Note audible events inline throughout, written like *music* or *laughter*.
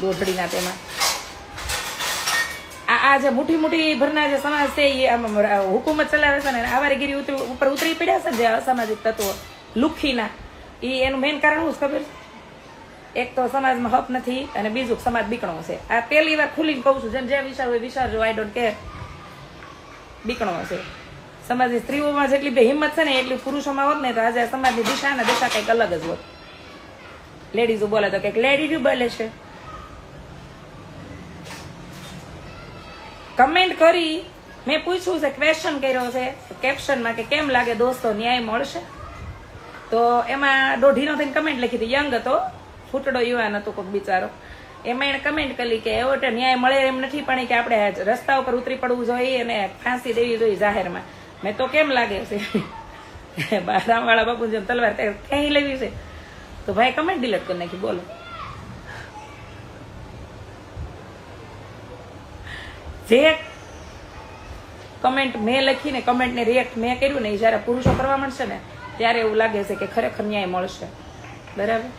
દોઢડીના તેમાં. આ આ જે મોટી મોટી ભરના જે સમાજ છે એ આમ હુકુમત ચલાવે છે ને આવારીગીરી ઉતરી ઉપર ઉતરી પડ્યા છે જે અસામાજિક તત્વો. લુખીના. એ એનું મેઇન કારણ શું ખબર? એક તો સમાજમાં હક નથી અને બીજું સમાજ બીકણો છે. આ પહેલી વાર ખુલીને કહું છું, જેમ જે વિચાર હોય વિચારજો આઈ ડોન્ટ કેર બીકણો છે. સમાજની સ્ત્રીઓમાં જેટલી બે હિંમત છે ને, એટલી પુરુષોમાં હોત ને, તો આજે સમાજની દિશા અને દિશા કંઈક અલગ જ હોત. લેડીઝો બોલે તો કંઈક લેડીઝ બોલે છે. કમેન્ટ કરી. મેં પૂછ્યું છે ક્વેશ્ચન કર્યો છે. કેપ્શનમાં કે કેમ લાગે દોસ્તો, ન્યાય મળશે? તો એમાં દોઢીનો થઈને કમેન્ટ લખી હતી. યંગ હતો, ફૂટડો યુવાન હતો કોઈક બિચારો. એમાં એને કમેન્ટ કરી કે એવો ન્યાય મળે એમ નથી, પણ કે આપણે રસ્તા ઉપર ઉતરી પડવું જોઈએ અને ફાંસી દેવી જોઈએ જાહેરમાં. મેં તો કેમ લાગે છે? *laughs* રામવાળા બાપુ જેમ તલવાર ક્યાંય લેવી છે. તો ભાઈ કમેન્ટ ડિલેટ કરી નાખી, બોલો. જે કમેન્ટ મેં લખીને કમેન્ટને રિએક્ટ મેં કર્યું ને એ જ્યારે પુરુષો કરવા મળશે ને, ત્યારે એવું લાગે છે કે ખરેખર ન્યાય મળશે. બરાબર?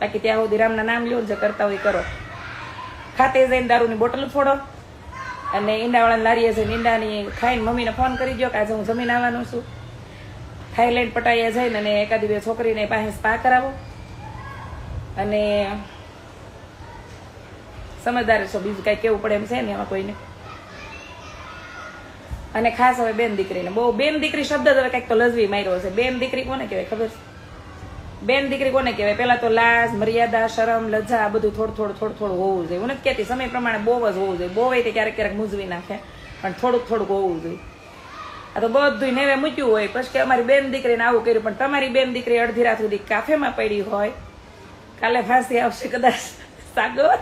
બાકી ત્યાં સુધી રામના નામ લ્યો જે કરતા હોય કરો. ખાતે જઈને દારૂની બોટલ ફોડો અને ઈંડાવાળા લારીએ જઈને ઈંડાની ખાઈને મમ્મીને ફોન કરી દો કે આજે હું જમીન આવવાનું છું. થાઈલેન્ડ પટાયા જઈને અને એકાદી બે છોકરીને પાસે સ્પા કરાવો. અને સમજદાર છો, બીજું કાંઈ કેવું પડે એમ છે ને એમાં કોઈને? અને ખાસ હવે બેન દીકરીને. બહુ બેન દીકરી શબ્દ હવે કંઈક તો લઝવી માર્યો છે બેન દીકરી કોને કહેવાય ખબર? બેન દીકરી કોને કહેવાય? પેલા તો લાજ, મર્યાદા, શરમ લજ્જા આ બધું થોડું થોડું થોડું થોડું હોવું જોઈએ. હું નથી કહેતી, સમય પ્રમાણે બહુ જ હોવું જોઈએ. બહુ હોય તે ક્યારેક ક્યારેક મૂજવી નાખે. પણ થોડુંક થોડુંક હોવું જોઈએ. આ તો બધું નેવે મૂક્યું હોય. પછી કે અમારી બેન દીકરીને આવું કર્યું, પણ તમારી બેન દીકરી અડધી રાત સુધી કાફેમાં પડી હોય, કાલે ફાંસી આવશે કદાચ. સાગર?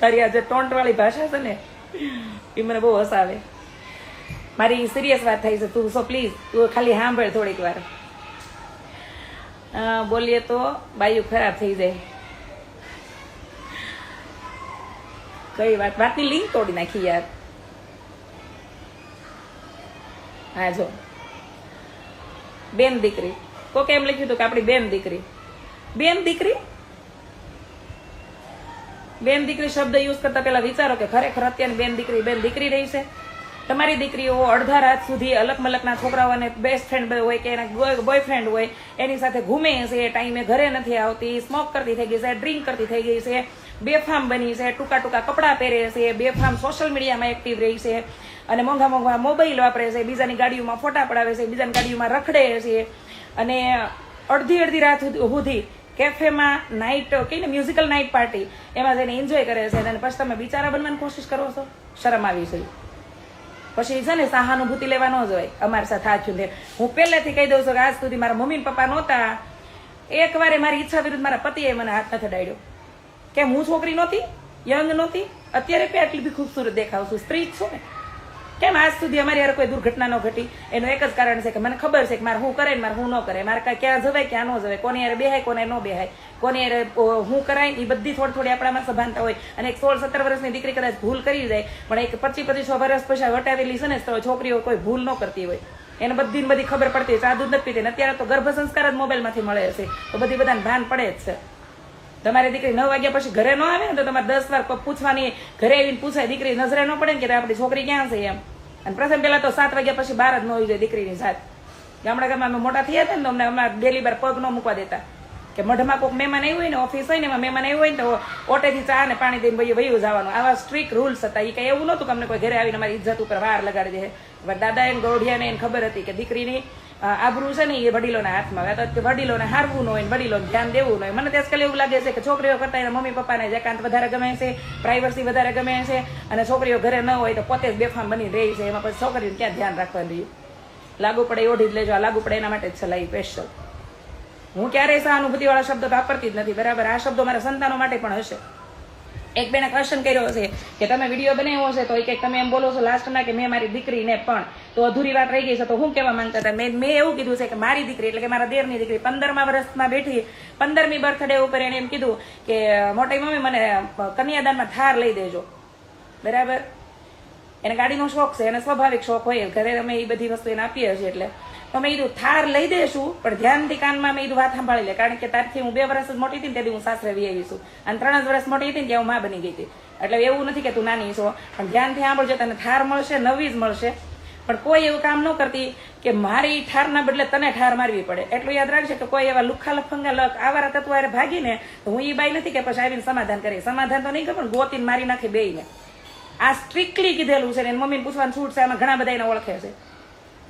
તારી આજે ટોન્ટ વાળી ભાષા છે ને મને બહુ હસાવે. મારી સિરિયસ વાત થઈ છે. તું સો પ્લીઝ તું ખાલી સાંભળ થોડીક વાર. બોલીએ તો બાયુ ખરાબ થઈ જાય. કઈ વાત? વાતની લિંક તોડી નાખી યાર. હા, જો. બેન દીકરી. કોકે એમ લખ્યું હતું કે આપણી બેન દીકરી. બેન દીકરી? બેન દીકરી શબ્દ યુઝ કરતા પહેલા વિચારો કે ખરેખર અત્યારની બેન દીકરી બેન દીકરી રહી છે. તમારી દીકરીઓ અડધા રાત સુધી અલગ મલકના છોકરાઓને બેસ્ટ ફ્રેન્ડ હોય કે એના બોયફ્રેન્ડ હોય, એની સાથે ઘૂમે છે, એ ટાઈમે ઘરે નથી આવતી સ્મોક કરતી થઈ ગઈ છે ડ્રિંક કરતી થઈ ગઈ છે, બેફામ બની છે, ટૂંકા ટૂંકા કપડાં પહેરે છે, બેફામ સોશિયલ મીડિયામાં એક્ટિવ રહી છે અને મોંઘા મોંઘા મોબાઈલ વાપરે છે, બીજાની ગાડીઓમાં ફોટા પડાવે છે, બીજાની ગાડીઓમાં રખડે છે અને અડધી અડધી રાત સુધી- સુધી કેફેમાં નાઇટ કહીને મ્યુઝિકલ નાઇટ પાર્ટી એમાં જઈને એન્જોય કરે છે અને પછી તમે બિચારા બનવાની કોશિશ કરો છો? શરમ આવી છે. પછી છે ને સહાનુભૂતિ લેવા ન જોઈએ અમારી સાથે આ થયું હું પહેલેથી કહી દઉં છું કે આજ સુધી મારા મમ્મી પપ્પા નહોતા. એક વાર મારી ઈચ્છા વિરુદ્ધ મારા પતિએ મને હાથ નથી ડાડ્યો કેમ, હું છોકરી નહોતી યંગ નહોતી. અત્યારે પણ આટલી બી ખૂબસૂરત દેખાવ છું. સ્ત્રી જ છું ને. કેમ આજ સુધી અમારી યાર કોઈ દુર્ઘટના ન ઘટી? એનું એક જ કારણ છે કે મને ખબર છે કે મારે હું કરે ને મારે હું ન કરે મારે ક્યાં જવાય, ક્યાં ન જવાય? કોની યારે બેહાય, કોને ન બેહાય? કોની યારે હું કરાય? એ બધી થોડી થોડી આપણામાં સભાનતા હોય. અને એક સોળ સત્તર વર્ષની દીકરી કદાચ ભૂલ કરી જાય, પણ એક પચીસ પચીસ વર્ષ પછી વટાવેલી છે ને તો છોકરીઓ કોઈ ભૂલ ન કરતી હોય. એને બધી બધી ખબર પડતી હોય. આ દૂધ નથી પીતી અત્યારે તો ગર્ભ સંસ્કાર જ મોબાઈલમાંથી મળે છે. તો બધી બધાને ભાન પડે જ છે. તમારી દીકરી નવ વાગ્યા પછી ઘરે ન આવે ને તો તમારે દસ વાર પૂછવાની, ઘરે આવીને પૂછાય, દીકરી નજરે ન પડે ને કે આપણી છોકરી ક્યાં છે એમ. અને પ્રથમ પહેલા તો સાત વાગ્યા પછી બહાર જ ન હોવી જોઈએ દીકરીની જાત. ગામડા ગામમાં અમે મોટા થયા હતા ને તો અમને અમારે ડેલી બાર પગ ન મૂકવા દેતા. કે મઢમાં કોઈક મહેમાન આવ્યું હોય ને, ઓફિસ હોય ને, એમાં મહેમાન આવ્યું હોય ને તો ઓટેથી ચા ને પાણી દઈને ભાઈ વયું જવાનું. આવા સ્ટ્રીક રૂલ્સ હતા. એ કંઈ એવું નહોતું કે અમને કોઈ ઘરે આવીને અમારી ઇજ્જત ઉપર વાર લગાડી દે. દાદા એને ગોઢિયાને એને ખબર હતી કે દીકરીની આબરૂ છે ને એ વડીલોના હાથમાં. હવે તો વડીલોને હારવું ન હોય વડીલોને ધ્યાન દેવું ન હોય. મને ત્યાં એવું લાગે છે કે છોકરીઓ કરતા એના મમ્મી પપ્પાને જ એકાંત વધારે ગમે છે પ્રાઇવસી વધારે ગમે છે અને છોકરીઓ ઘરે ન હોય તો પોતે જ બેફામ બની રહી છે. એમાં પછી છોકરીને ક્યાં ધ્યાન રાખવાનું? લાગુ પડે ઓઢી જ લેજો. આ લાગુ પડે એના માટે જ ચલાવી સ્પેશિયલ હું ક્યારેય સહાનુભૂતિવાળા શબ્દ વાપરતી જ નથી. બરાબર? આ શબ્દો મારા સંતાનો માટે પણ હશે. એક બેને ક્વેશ્ચન કર્યો છે કે તમે વીડિયો બનાવ્યો છે તો એ કંઈક તમે એમ બોલો છો લાસ્ટમાં કે મેં મારી દીકરીને પણ. તો અધૂરી વાત રહી ગઈ છે. તો હું કહેવા માંગતા હતા, મેં મેં એવું કીધું છે કે મારી દીકરી એટલે કે મારા દેરની દીકરી પંદરમા વર્ષમાં બેઠી, પંદરમી બર્થડે ઉપર એણે એમ કીધું કે, મોટી મમ્મી, મને કન્યાદાનમાં થાર લઈ દેજો. બરાબર? એને ગાડીનો શોખ છે, એને સ્વાભાવિક શોખ હોય, ઘરે અમે એ બધી વસ્તુ એને આપીએ છીએ એટલે. તો મેં કીધું, થાર લઈ દેશું, પણ ધ્યાનથી કાનમાં મેં કીધું, વાત સાંભળી લે, કારણ કે તારથી હું બે વર્ષ જ મોટી હતી ને તેથી હું સાસરે વી આવી છું. અને ત્રણ જ વર્ષ મોટી હતી ને ત્યાં હું માં બની ગઈ હતી. એટલે એવું નથી કે તું નાની છો, પણ ધ્યાનથી સાંભળજો, તને થાર મળશે, નવી જ મળશે. પણ કોઈ એવું કામ ન કરતી કે મારી ઠારના બદલે તને ઠાર મારવી પડે. એટલું યાદ રાખજે કે કોઈ એવા લુખા લફંગા લક આવારા તત્વો ભાગીને, તો હું એ બાઈ નથી કે પછી આવીને સમાધાન કરી. સમાધાન તો નહીં ખબર ગોતીને મારી નાખી બેઈને આ સ્ટ્રિક્ટલી કીધેલું છે ને મમ્મીને પૂછવાનું છૂટ છે, આમાં ઘણા બધા એને ઓળખે છે.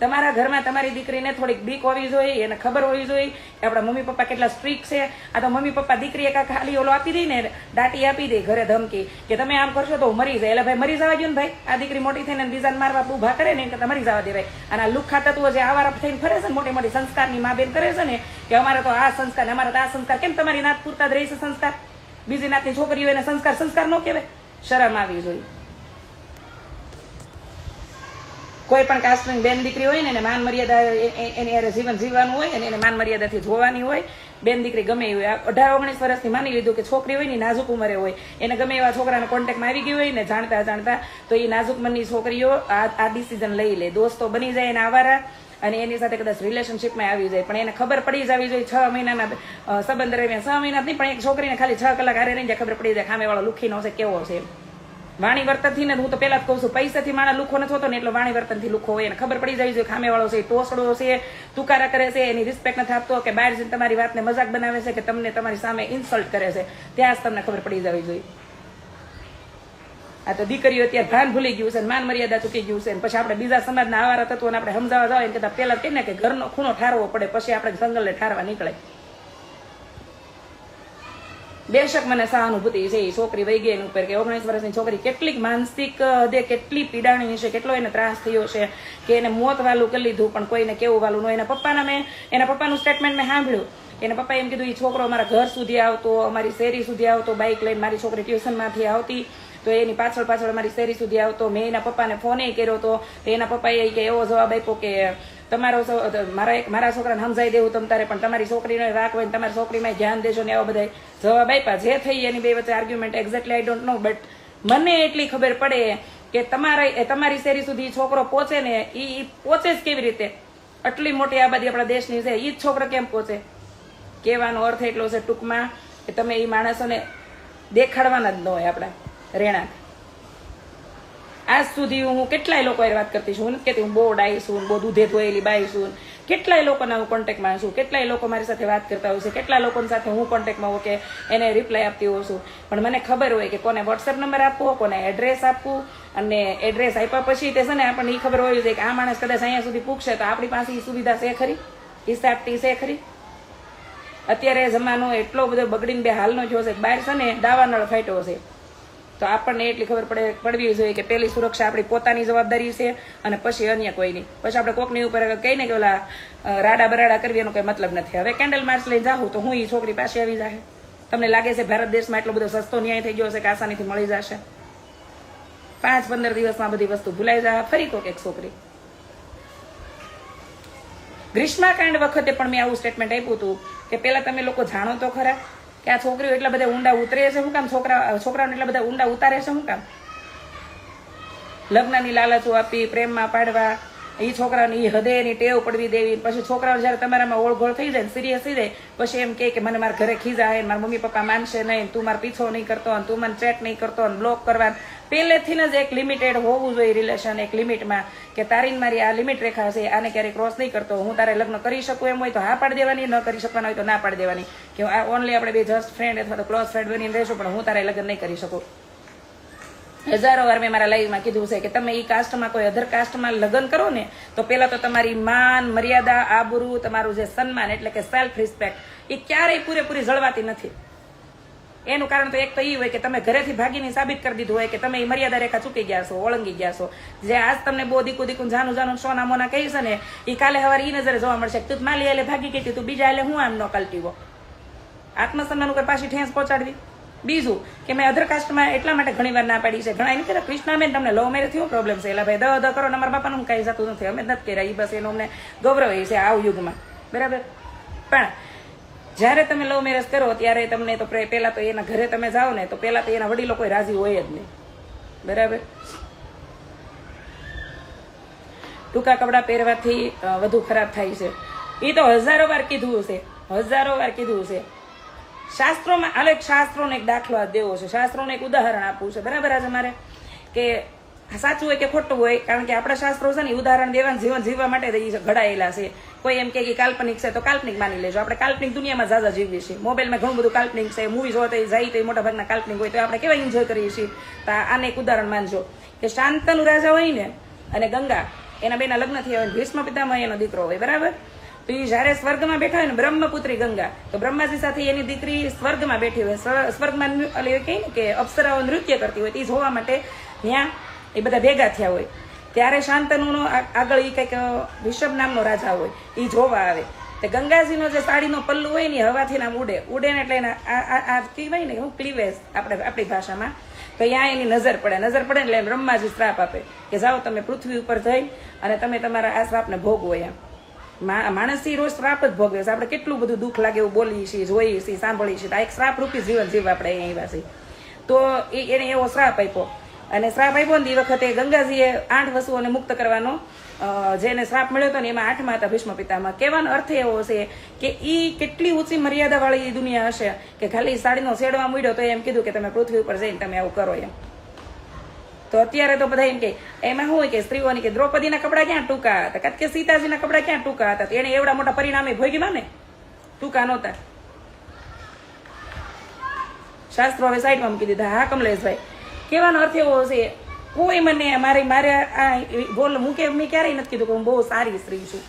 તમારા ઘરમાં તમારી દીકરીને થોડીક બીક હોવી જોઈએ, એને ખબર હોવી જોઈએ કે આપણા મમ્મી પપ્પા કેટલા સ્ટ્રીક છે. આ તો મમ્મી પપ્પા દીકરી એકા ખાલી ઓલો આપી દઈ ને દાટી આપી દે ઘરે ધમકી. કે તમે આમ કરશો તો મરી જાય. એટલે ભાઈ, મરી જવા ગયો ને ભાઈ. આ દીકરી મોટી થઈને બીજાને મારવા ઊભા કરે ને કે મરી જવા દે ભાઈ. અને આ લુખા તત્વો જે આવારા થઈને ફરે છે ને મોટી મોટી સંસ્કારની મા બેન કરે છે ને, કે અમારે તો આ સંસ્કાર અમારે તો આ સંસ્કાર. કેમ તમારી નાત પૂરતા જ રહી છે સંસ્કાર? બીજી નાતની છોકરીઓ એને સંસ્કાર સંસ્કાર ન કહેવાય? શરમ આવી જોઈએ. કોઈ પણ કાસ્ટની બેન દીકરી હોય ને, એને માન મર્યાદા એ- એ- એની યારે જીવન જીવવાનું હોય અને એને માન મર્યાદાથી જોવાની હોય. બેન દીકરી ગમે એવી હોય. અઢાર ઓગણીસ વર્ષથી માની લીધું કે છોકરી હોય ને નાજુક ઉંમરે હોય. એને ગમે એવા છોકરાના કોન્ટેક્ટમાં આવી ગયું હોય ને, જાણતા જાણતા તો એ નાજુક મનની છોકરીઓ આ આ ડિસિઝન લઈ લે. દોસ્તો બની જાય એના આવારા અને એની સાથે કદાચ રિલેશનશીપમાં આવી જાય. પણ એને ખબર પડી જવી જોઈએ છ મહિનાના સંબંધ દરમિયાન. છ મહિના નહીં પણ એક છોકરીને ખાલી છ કલાક હારે રહી જાય ખબર પડી જાય ખામેવાળો લુખી નો છે, કેવો છે એમ. વાણી વર્તનથી ને હું તો પેલા જ કહું છું, પૈસાથી માણા લુખો નથી હોતો ને એટલો વાણી વર્તનથી લુખો હોય એને ખબર પડી જાય છે ખામે વાળો છે, ટોસડો છે, તુકારા કરે છે, એની રિસ્પેક્ટ નથી આપતો કે બહાર જઈને તમારી વાતને મજાક બનાવે છે કે તમને તમારી સામે ઇન્સલ્ટ કરે છે, ત્યાં જ તમને ખબર પડી જવી જોઈએ. આ તો દીકરીઓ અત્યારે ભાન ભૂલી ગયું છે માન મર્યાદા ચૂકી ગયું છે પછી આપણે બીજા સમાજના આવારા તત્વોને આપણે સમજાવવા જાવ એમ કરતા પહેલા કહીને કે ઘરનો ખૂણો ઠારવો પડે, પછી આપણે જંગલને ઠારવા નીકળે. બેશક મને સહાનુભૂતિ છે. એ છોકરી વહી ગઈ એની ઉપર કે ઓગણીસ વર્ષની છોકરી કેટલીક માનસિક હદે કેટલી પીડાણી છે, કેટલો એને ત્રાસ થયો છે કે એને મોત વાલું કરી લીધું, પણ કોઈને કેવું વાલું ન એના પપ્પાના મેં, એના પપ્પાનું સ્ટેટમેન્ટ મેં સાંભળ્યું. એના પપ્પાએ એમ કીધું એ છોકરો અમારા ઘર સુધી આવતો, અમારી શેરી સુધી આવતો બાઇક લઈને મારી છોકરી ટ્યુશનમાંથી આવતી. તો એની પાછળ પાછળ મારી શેરી સુધી આવતો. મેં એના પપ્પાને ફોને કર્યો હતો તો એના પપ્પાએ કે એવો જવાબ આપ્યો કે તમારો મારા એક મારા છોકરાને સમજાવી દેવું તમ તારે, પણ તમારી છોકરીનો રાખ હોય તમારી છોકરીમાં ધ્યાન દેશો ને આવા બધા જવાબ આપ્યા. જે થઈ એની બે વચ્ચે argument exactly I don't know but મને એટલી ખબર પડે કે તમારા તમારી શેરી સુધી છોકરો પહોંચે ને એ પહોંચે જ કેવી રીતે? આટલી મોટી આબાદી આપણા દેશની છે એ જ છોકરો કેમ પહોંચે? કહેવાનો અર્થ એટલો છે ટૂંકમાં કે તમે એ માણસોને દેખાડવાના જ ન હોય આપણા રહેણાંક. આજ સુધી હું કેટલાય લોકો વાત કરતી છું, હું કહેતી હું બહુ ડાઈ છું બહુ દૂધે ધોયેલી બાઈ છું. કેટલાય લોકોના હું કોન્ટેક્ટમાં છું, કેટલાય લોકો મારી સાથે વાત કરતા હોય છે કેટલા લોકોની સાથે હું કોન્ટેક્ટમાં હોઉં કે એને રિપ્લાય આપતી હોઉં છું. પણ મને ખબર હોય કે કોને વોટ્સએપ નંબર આપવો, કોને એડ્રેસ આપવું, અને એડ્રેસ આપ્યા પછી તે છે ને આપણને એ ખબર હોય છે કે આ માણસ કદાચ અહીંયા સુધી પૂછશે તો આપણી પાસે એ સુવિધા છે ખરી? હિસાબટી છે ખરી? અત્યારે જમાનો એટલો બધો બગડીને બે હાલનો છે બહાર છે ને દાવાનળ ફાટ્યો છે. તો આપણને એટલી ખબર પડે, પડવી જોઈએ કે પેલી સુરક્ષા આપણી પોતાની જવાબદારી છે અને પછી અન્ય કોઈની. પછી આપણે કોકની ઉપર કહીને કે ઓલા રાડા બરાડા કરવી, એનો કોઈ મતલબ નથી. હવે કેન્ડલ માર્ચ લઈને જાઉં તો હું એ છોકરી પાસે આવી જાય તમને લાગે છે ભારત દેશમાં એટલો બધો સસ્તો ન્યાય થઈ ગયો હશે કે આસાનીથી મળી જશે? પાંચ પંદર દિવસમાં બધી વસ્તુ ભૂલાઈ જાય. ફરી કોક એક છોકરી. ગ્રીષ્માકાંડ વખતે પણ મેં આવું સ્ટેટમેન્ટ આપ્યું હતું કે પેલા તમે લોકો જાણો તો ખરા કે આ છોકરીઓ એટલા બધા ઊંડા ઉતરે છે, શું કામ? છોકરા, છોકરાઓને એટલા બધા ઊંડા ઉતારે છે, શું કામ? લગ્નની લાલચો આપી, પ્રેમમાં પાડવા એ છોકરાને એ હૃદયની ટેવ પડવી દેવી. પછી છોકરાઓ જ્યારે તમારામાં ઓળઘોળ થઈ જાય સિરિયસ થઈ જાય, પછી એમ કે મને મારા ઘરે ખીજા મારા મમ્મી પપ્પા માનશે નહીં, તું મારા પીછો નહીં કરતો તું મને ચેક નહીં કરતો બ્લોક કરવા પહેલેથી જ એક લિમિટેડ હોવું જોઈએ રિલેશન એક લિમિટમાં કે તારીને મારી આ લિમિટ રેખા છે, આને ક્યારેય ક્રોસ નહીં કરતો, હું તારે લગ્ન કરી શકું એમ હોય તો હા પાડી દેવાની, ન કરી શકવાના હોય તો ના પાડી દેવાની. કે આ ઓનલી આપણે બે જસ્ટ ફ્રેન્ડ અથવા તો ક્લોઝ ફ્રેન્ડ બનીને રહેશું, પણ હું તારે લગ્ન નહીં કરી શકું. હજારો વાર મેં મારા લાઈવમાં કીધું છે કે તમે એ કાસ્ટમાં કોઈ અધર કાસ્ટમાં લગ્ન કરો ને, તો પહેલાં તો તમારી માન, મર્યાદા, આબરૂ, તમારું જે સન્માન એટલે કે સેલ્ફ રિસ્પેક્ટ એ ક્યારેય પૂરેપૂરી જળવાતી નથી. એનું કારણ તો એક તો એ હોય કે તમે ઘરેથી ભાગીને સાબિત કરી દીધું હોય કે તમે એ મર્યાદા રેખા ચૂકી ગયા છો, ઓળંગી ગયા છો. જે આજ તમને બહુ દીકુ દીકું જાનું જાનું સોના મોના કહી છે ને એ કાલે હવારે એ નજરે જોવા મળશે તું માલી એટલે ભાગી ગઈ તું બીજા એટલે હું આમ ન કલ્ટીવો? આત્મસન્માન ઉપર પાછી ઠેંસ પહોંચાડવી. બીજું કે મેં અધર કાસ્ટમાં એટલા માટે ઘણી વાર ના પાડી છે. ઘણા એની કહેતા મેં તમને લવ મેરેજ થયો પ્રોબ્લેમ છે. એટલે ભાઈ, દ દ કરો અમારા બાપાનું કાંઈ જતું નથી. અમે નથી કર્યા. એ બસ એનો અમને ગૌરવ એ છે આ યુગમાં. બરાબર? પણ જ્યારે તમે લવ મેરેજ કરો, ત્યારે તમને તો પહેલાં તો એના ઘરે તમે જાઓ ને, તો પહેલા તો એના વડીલો કોઈ રાજી હોય જ નહીં. બરાબર? ટૂંકા કપડાં પહેરવાથી વધુ ખરાબ થાય છે. એ તો હજારો વાર કીધું છે હજારો વાર કીધું છે શાસ્ત્રોમાં એક શાસ્ત્રોનો એક દાખલો દેવો છે. શાસ્ત્રોનું એક ઉદાહરણ આપવું છે. બરાબર આજે મારે? કે સાચું હોય કે ખોટું હોય? કારણ કે આપણા શાસ્ત્રો છે ને ઉદાહરણ દેવાનું જીવન જીવવા માટે ઘડાયેલા છે. કોઈ એમ કે કાલ્પનિક છે તો કાલ્પનિક માની લેજો. આપણે કાલ્પનિક દુનિયામાં ઝાઝા જીવીએ છીએ. મોબાઈલમાં ઘણું બધું કાલ્પનિક છે મૂવી જોવા તો જાય તો મોટા ભાગના કાલ્પનિક હોય તો આપણે કેવા એન્જોય કરીએ છીએ? તો આને એક ઉદાહરણ માનજો. કે શાંતનુ રાજા હોય ને અને ગંગા, એના બેના લગ્ન થયા હોય ભીષ્મ પિતામહ એનો દીકરો હોય, બરાબર? તો એ જ્યારે સ્વર્ગમાં બેઠા હોય ને બ્રહ્મપુત્રી ગંગા, તો બ્રહ્માજી સાથે એની દીકરી સ્વર્ગમાં બેઠી હોય. સ્વ- સ્વર્ગમાં ને કે અપ્સરાઓ નૃત્ય કરતી હોય, તે જોવા માટે ત્યાં એ બધા ભેગા થયા હોય. ત્યારે શાંતનુનો આગળ એ કંઈક ઋષભ નામનો રાજા હોય એ જોવા આવે. તે ગંગાજીનો જે સાડીનો પલ્લુ હોય ને હવાથી નામ ઉડે. ઉડે ને એટલે એના આ કહેવાય ને, હું ક્લીવેજ આપણે આપણી ભાષામાં. તો ત્યાં એની નજર પડે. નજર પડે ને એમ બ્રહ્માજી શ્રાપ આપે કે જાઓ તમે પૃથ્વી ઉપર જઈ અને તમે તમારા આ શ્રાપને ભોગવો એમ મા- માણસ રોજ શ્રાપ જ ભોગવે છે. આપણે કેટલું બધું દુઃખ લાગે એવું બોલીએ છીએ, જોઈએ છીએ, સાંભળીએ છીએ. આ એક શ્રાપ રૂપી જીવન જીવ આપણે અહીંયા આવ્યા છીએ. તો એને એવો શ્રાપ આપ્યો. અને શ્રાપ આપ્યો ને એ વખતે ગંગાજીએ આઠ વસ્તુઓને મુક્ત કરવાનો જેને શ્રાપ મળ્યો હતો ને એમાં આઠમાં હતા ભીષ્મ પિતામાં. કહેવાનો અર્થ એવો છે કે ઈ કેટલી ઊંચી મર્યાદા વાળી દુનિયા હશે કે ખાલી સાડીનો શેડવા મળ્યો તો એમ કીધું કે તમે પૃથ્વી ઉપર જઈને તમે આવું કરો એમ. તો અત્યારે તો બધા એમ કે, એમાં શું હોય કે સ્ત્રીઓની કે દ્રૌપદીના કપડા ક્યાં ટૂંકા હતા? કારણ કે સીતાજીના કપડા ક્યાં ટૂંકા હતા? એને એવડા મોટા પરિણામે ભોગ્યા ને? ટૂંકા નહોતા. શાસ્ત્રો હવે સાઈડમાં મૂકી દીધા. હા, કમલેશભાઈ. કહેવાનો અર્થ એવો છે, કોઈ મને મારી, મારે આ બોલ હું કે મેં ક્યારેય નથી કીધું કે હું બહુ સારી સ્ત્રી છું.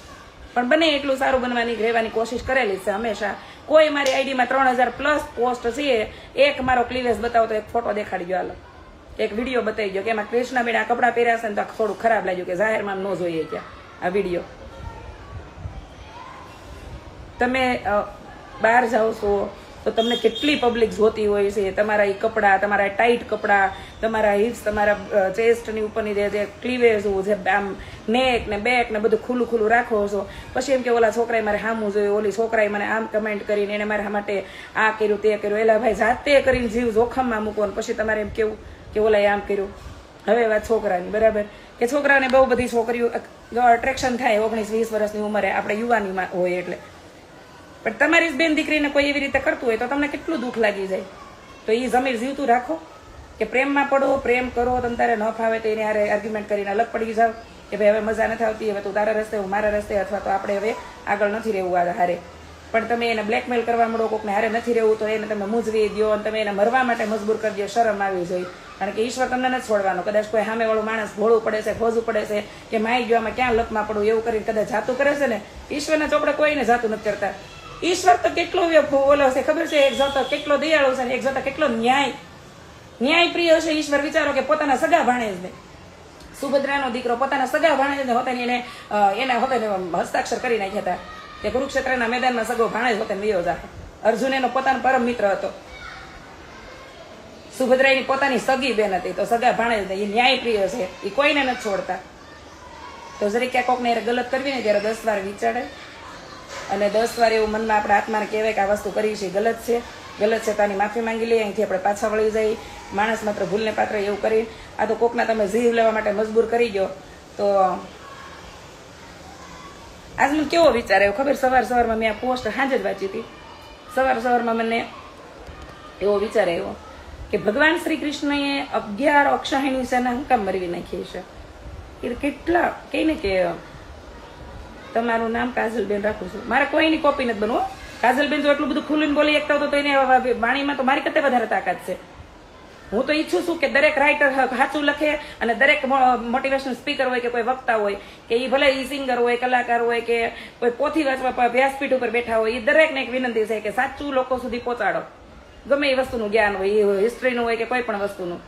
પણ બને એટલું સારું બનવાની, રહેવાની કોશિશ કરેલી છે હંમેશા. કોઈ મારી આઈડીમાં ત્રણ હજાર પ્લસ પોસ્ટ છે, એક મારો ક્લિવેસ બતાવો તો એક ફોટો દેખાડી ગયો હાલો. એક વીડિયો બતાવી ગયો કે એમાં કૃષ્ણાબેન આ કપડાં પહેર્યા છે ને તો થોડું ખરાબ લાગ્યું કે જાહેરમાં ન જોઈએ ક્યાં. આ વીડિયો તમે બહાર જાઓ છો તો તમને કેટલી પબ્લિક જોતી હોય છે? તમારા એ કપડાં, તમારા ટાઈટ કપડાં, તમારા હિપ્સ તમારા ચેસ્ટની ઉપરની જે જે ક્લીવેજ જે આમ નેક ને બેક ને બધું ખુલ્લું ખુલ્લું રાખો છો. પછી એમ કે ઓલા છોકરાએ મારે હામું જોયું. ઓલી છોકરાએ મને આમ કમેન્ટ કરીને એને મારા માટે આ કર્યું, તે કર્યું. એલા ભાઈ જાતે કરીને જીવ જોખમમાં મૂકો ને પછી તમારે એમ કેવું કે ઓલાએ આમ કર્યું. હવે વાત છોકરાની, બરાબર? કે છોકરાને બહુ બધી છોકરીઓ અટ્રેક્શન થાય ઓગણીસ વીસ વર્ષની ઉંમરે. આપણે યુવાનીમાં હોય એટલે. પણ તમારી જ બેન દીકરીને કોઈ એવી રીતે કરતું હોય તો તમને કેટલું દુઃખ લાગી જાય? તો એ જમીર જીવતું રાખો. કે પ્રેમમાં પડો, પ્રેમ કરો, તમ તારે ન ફાવે તો એને હારે આર્ગ્યુમેન્ટ કરીને અલગ પડી જાવ કે ભાઈ હવે મજા નથી આવતી, હવે તું તારા રસ્તે, હું મારા રસ્તે, અથવા તો આપણે હવે આગળ નથી રહેવું આ હારે. પણ તમે એને બ્લેકમેલ કરવા માંડો, કોકને હારે નથી રહેવું, તો એને તમે મૂંઝવી દો અને તમે એને મરવા માટે મજબૂર કરી દો શરમ આવી જોઈએ કારણ કે ઈશ્વર તમને નથી છોડવાનો. કદાચ કોઈ સામેવાળું માણસ ભોળું પડે છે ખોજવું પડે છે, કે માઈ ગયો, આમાં ક્યાં લપમાં પડું, એવું કરીને કદાચ જાતું કરે છે ને? ઈશ્વરના ચોપડે કોઈને જાતું નથી કરતા. ઈશ્વર તો કેટલો ઓલો છે? ખબર છે, એક જોતો કેટલો દયાળુ છે એક જોતા કેટલો ન્યાય? ન્યાય પ્રિય છે, ઈશ્વર વિચારો કે પોતાના સગા ભાણેજને સુભદ્રાનો દીકરો પોતાના સગા ભાણેજને હોતાની એને એના હોતે હસ્તાક્ષર કરી નાખ્યા હતા કે કુરુક્ષેત્રના મેદાનમાં સગો ભાણેજ હોતે વિયો જા. અર્જુન એનો પોતાનો પરમ મિત્ર હતો. સુભદ્રાની પોતાની સગી બેન હતી, તો સગા ભાણેજ એ ન્યાય પ્રિય છે એ કોઈને નથી છોડતા. તો જરીક ક્યાં કોકને ગલત કરવી ને ત્યારે દસ વાર વિચારે અને દસ વાર એવું મનમાં આપણે આત્માને કહેવાય કે આ વસ્તુ કરી છે, ગલત છે. ગલત છે તાની માફી માંગી લઈએ, અહીંથી આપણે પાછા વળી જઈએ. માણસ માત્ર ભૂલને પાત્ર એવું કરી, આ તો કોકના તમે જીવ લેવા માટે મજબૂર કરી ગયો તો આજ કેવો વિચાર આવ્યો? ખબર સવાર સવારમાં મેં આ પોસ્ટ સાંજે જ વાંચી હતી. સવાર સવારમાં મને એવો વિચાર આવ્યો કે ભગવાન શ્રી કૃષ્ણએ અગિયાર અક્ષાહિણી સેના હું કામ મરવી નાખી છે. એ કેટલા, કહીને કે તમારું નામ કાજલબેન રાખું છું. મારે કોઈની કોપી નથી બનવું કાજલબેન જો એટલું બધું ખુલ્લીને બોલી એકતા તો એને વાણીમાં તો મારી કરતા વધારે તાકાત છે. હું તો ઈચ્છું છું કે દરેક રાઇટર સાચું લખે અને દરેક મોટિવેશનલ સ્પીકર હોય કે કોઈ વક્તા હોય, કે એ ભલે ઈ સિંગર હોય, કલાકાર હોય કે કોઈ પોથી વાંચવા વ્યાસપીઠ ઉપર બેઠા હોય એ દરેકને એક વિનંતી છે કે સાચું લોકો સુધી પહોંચાડો. ગમે એ વસ્તુનું જ્ઞાન હોય એ હિસ્ટ્રીનું હોય કે કોઈ પણ વસ્તુનું.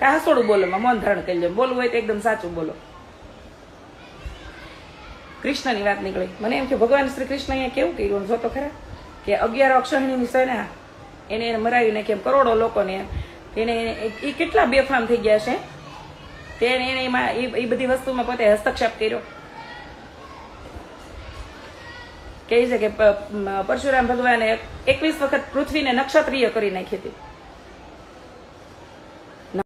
કાસોડું બોલો માં મૌન ધારણ કરી લો. બોલવું હોય તો એકદમ સાચું બોલો. કૃષ્ણની વાત નીકળી. મને એમ કે ભગવાન શ્રી કૃષ્ણ અહીંયા કેવું કર્યું? જો તો ખરા કે અગિયાર અક્ષરણીની સેના એને એને મરાવી કેમ કરોડો લોકોને એને એ કેટલા બેફામ થઈ ગયા છે? તેને એને એમાં એ બધી વસ્તુમાં પોતે હસ્તક્ષેપ કર્યો. કહે છે કે પરશુરામ ભગવાને એકવીસ વખત પૃથ્વીને નક્ષત્રીય કરી નાખી હતી.